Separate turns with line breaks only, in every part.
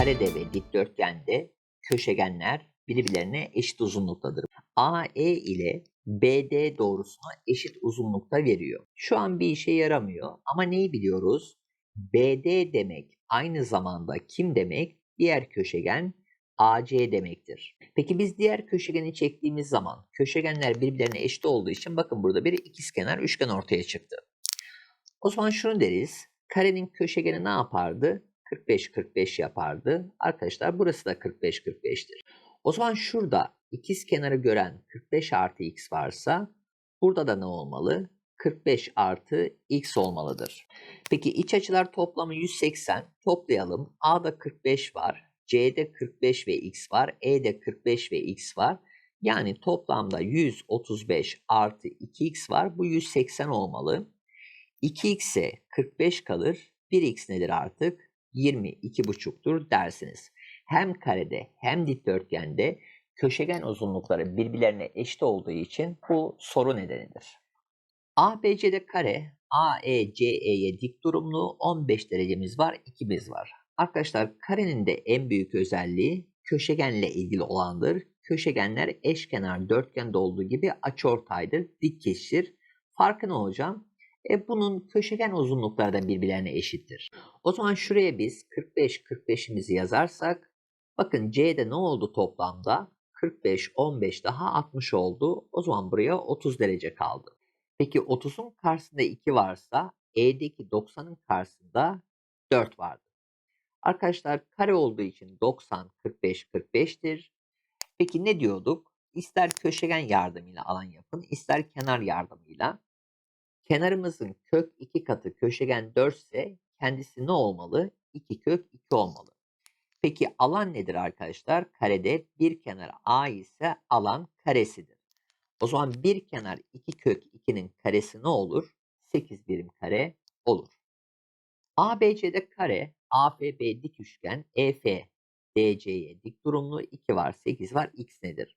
karede ve dikdörtgende köşegenler birbirlerine eşit uzunluktadır. AE ile BD doğrusuna eşit uzunlukta veriyor. Şu an bir işe yaramıyor ama neyi biliyoruz? BD demek aynı zamanda kim demek? Diğer köşegen AC demektir. Peki biz diğer köşegeni çektiğimiz zaman köşegenler birbirlerine eşit olduğu için bakın burada bir ikizkenar üçgen ortaya çıktı. O zaman şunu deriz. Karenin köşegeni ne yapardı? 45-45 yapardı. Arkadaşlar burası da 45-45'tir. O zaman şurada ikiz kenarı gören 45 artı x varsa burada da ne olmalı? 45 artı x olmalıdır. Peki iç açılar toplamı 180. Toplayalım. A'da 45 var. C'de 45 ve x var. E'de 45 ve x var. Yani toplamda 135 artı 2x var. Bu 180 olmalı. 2x'e 45 kalır. 1x nedir artık? 22,5'tur dersiniz. Hem karede hem dikdörtgende köşegen uzunlukları birbirlerine eşit olduğu için bu soru nedenidir. ABC'de kare AECE'ye dik durumlu 15 derecemiz var, 2'miz var. Arkadaşlar karenin de en büyük özelliği köşegenle ilgili olandır. Köşegenler eşkenar dörtgende olduğu gibi açıortaydır, dik kesişir. Farkı ne hocam? E bunun köşegen uzunlukları da birbirlerine eşittir. O zaman şuraya biz 45 45'imizi yazarsak bakın C'de ne oldu toplamda? 45 15 daha 60 oldu. O zaman buraya 30 derece kaldı. Peki 30'un karşısında 2 varsa E'deki 90'ın karşısında 4 vardı. Arkadaşlar kare olduğu için 90 45 45'tir. Peki ne diyorduk? İster köşegen yardımıyla alan yapın, ister kenar yardımıyla. Kenarımızın kök 2 katı köşegen 4 ise kendisi ne olmalı? 2 kök 2 olmalı. Peki alan nedir arkadaşlar? Karede bir kenar A ise alan karesidir. O zaman bir kenar 2 kök 2'nin karesi ne olur? 8 birim kare olur. ABC'de kare, AFB dik üçgen, EF DC'ye dik durumlu 2 var, 8 var, x nedir?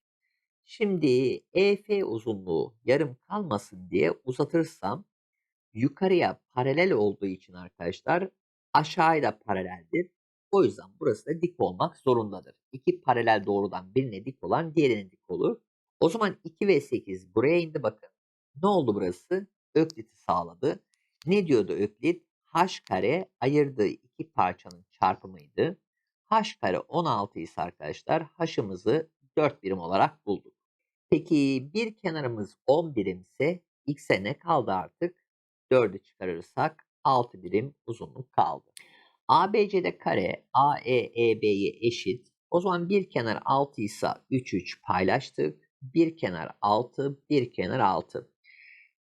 Şimdi EF uzunluğu yarım kalmasın diye uzatırsam yukarıya paralel olduğu için arkadaşlar aşağıya da paraleldir. O yüzden burası da dik olmak zorundadır. İki paralel doğrudan birine dik olan diğerine dik olur. O zaman 2 ve 8 buraya indi bakın. Ne oldu burası? Öklit'i sağladı. Ne diyordu Öklit? H kare ayırdığı iki parçanın çarpımıydı. H kare 16 ise arkadaşlar H'ımızı 4 birim olarak bulduk. Peki bir kenarımız 10 birimse x'e ne kaldı artık? 4'ü çıkarırsak 6 birim uzunluk kaldı. ABC'de kare AEEB'ye eşit. O zaman bir kenar 6 ise 3 3 paylaştık. Bir kenar 6, bir kenar 6.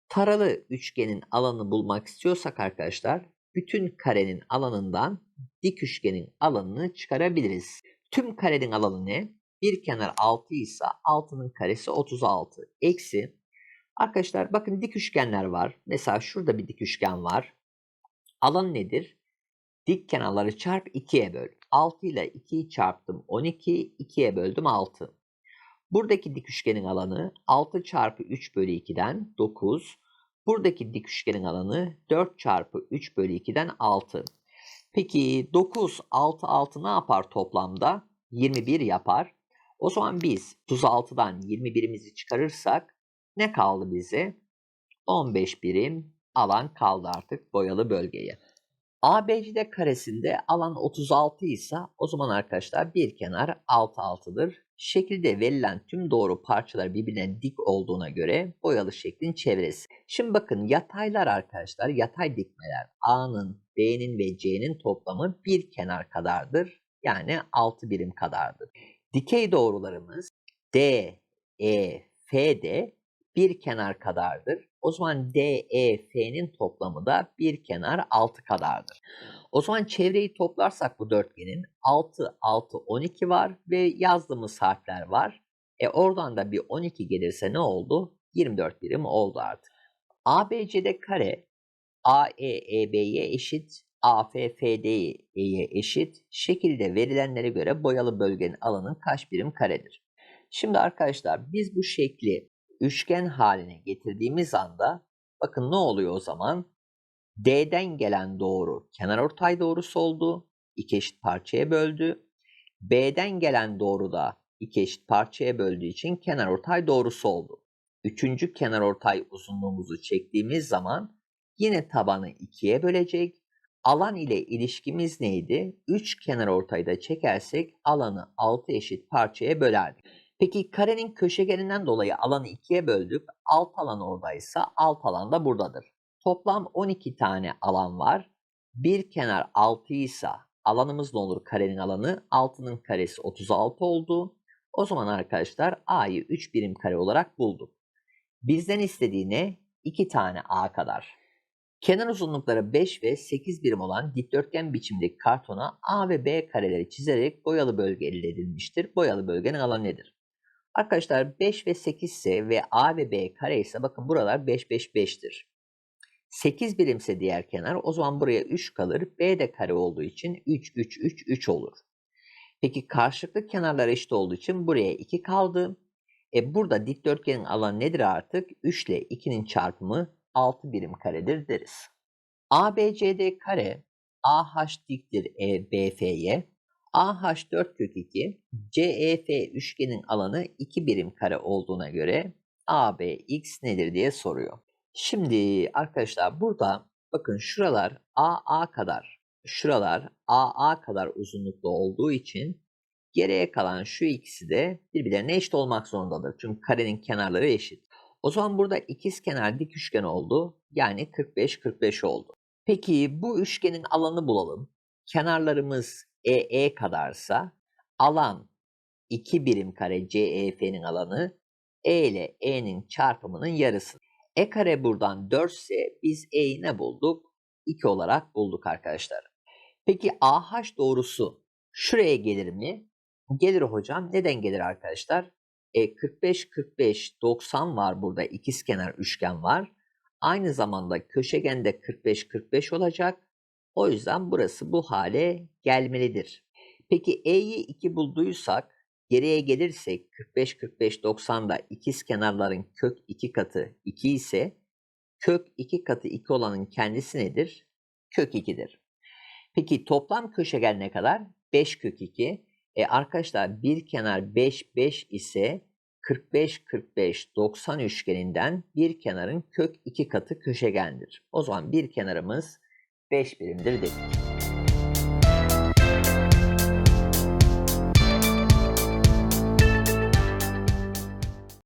Taralı üçgenin alanını bulmak istiyorsak arkadaşlar bütün karenin alanından dik üçgenin alanını çıkarabiliriz. Tüm karenin alanı ne? Bir kenar 6 ise 6'nın karesi 36. Eksi. Arkadaşlar bakın dik üçgenler var. Mesela şurada bir dik üçgen var. Alan nedir? Dik kenarları çarp 2'ye böl. 6 ile 2'yi çarptım 12, 2'ye böldüm 6. Buradaki dik üçgenin alanı 6 çarpı 3 bölü 2'den 9. Buradaki dik üçgenin alanı 4 çarpı 3 bölü 2'den 6. Peki 9, 6, 6 ne yapar toplamda? 21 yapar. O zaman biz 36'dan 21'imizi çıkarırsak ne kaldı bize? 15 birim alan kaldı artık boyalı bölgeye. ABCD karesinde alan 36 ise o zaman arkadaşlar bir kenar 6 6'dır. Şekilde verilen tüm doğru parçalar birbirine dik olduğuna göre boyalı şeklin çevresi. Şimdi bakın yataylar arkadaşlar yatay dikmeler A'nın, B'nin ve C'nin toplamı bir kenar kadardır. Yani 6 birim kadardır. Dikey doğrularımız D, E, F de bir kenar kadardır. O zaman DEF'nin toplamı da bir kenar 6 kadardır. O zaman çevreyi toplarsak bu dörtgenin 6, 6, 12 var ve yazdığımız harfler var. E oradan da bir 12 gelirse ne oldu? 24 birim oldu artık. ABC'de kare AEEB'ye eşit, AFFD'ye eşit şekilde verilenlere göre boyalı bölgenin alanı kaç birim karedir? Şimdi arkadaşlar biz bu şekli üçgen haline getirdiğimiz anda bakın ne oluyor o zaman? D'den gelen doğru kenarortay doğrusu oldu. İki eşit parçaya böldü. B'den gelen doğru da iki eşit parçaya böldüğü için kenarortay doğrusu oldu. Üçüncü kenarortay uzunluğumuzu çektiğimiz zaman yine tabanı ikiye bölecek. Alan ile ilişkimiz neydi? 3 kenarortayı da çekersek alanı 6 eşit parçaya bölerdik. Peki karenin köşegeninden dolayı alanı ikiye böldük. Alt alan oradaysa alt alan da buradadır. Toplam 12 tane alan var. Bir kenar 6 ise alanımız ne olur karenin alanı? 6'nın karesi 36 oldu. O zaman arkadaşlar A'yı 3 birim kare olarak bulduk. Bizden istediği ne? 2 tane A kadar. Kenar uzunlukları 5 ve 8 birim olan dikdörtgen biçimdeki kartona A ve B kareleri çizerek boyalı bölge elde edilmiştir. Boyalı bölgenin alanı nedir? Arkadaşlar 5 ve 8 ise ve A ve B kare ise bakın buralar 5 5 5'tir. 8 birimse diğer kenar o zaman buraya 3 kalır. B de kare olduğu için 3 3 3 3 olur. Peki karşılıklı kenarlar eşit olduğu için buraya 2 kaldı. E burada dikdörtgenin alanı nedir artık? 3 ile 2'nin çarpımı 6 birim karedir deriz. ABCD kare AH diktir EBF'ye AH 4 kök 2 CEF üçgenin alanı 2 birim kare olduğuna göre ABX nedir diye soruyor. Şimdi arkadaşlar burada bakın şuralar AA kadar şuralar AA kadar uzunlukta olduğu için geriye kalan şu ikisi de birbirlerine eşit olmak zorundadır. Çünkü karenin kenarları eşit. O zaman burada ikiz kenar dik üçgen oldu. Yani 45 45 oldu. Peki bu üçgenin alanı bulalım. Kenarlarımız EE kadarsa alan 2 birim kare CEF'nin alanı E ile E'nin çarpımının yarısı. E kare buradan 4 ise biz E'yi ne bulduk? 2 olarak bulduk arkadaşlar. Peki AH doğrusu şuraya gelir mi? Gelir hocam. Neden gelir arkadaşlar? E 45 45 90 var burada ikizkenar üçgen var. Aynı zamanda köşegende 45 45 olacak. O yüzden burası bu hale gelmelidir. Peki E'yi 2 bulduysak geriye gelirsek 45 45 90'da ikiz kenarların kök 2 katı 2 ise kök 2 katı 2 olanın kendisi nedir? Kök 2'dir. Peki toplam köşegen ne kadar? 5 kök 2. E arkadaşlar bir kenar 5 5 ise 45 45 90 üçgeninden bir kenarın kök 2 katı köşegendir. O zaman bir kenarımız 5 birimdir dedik.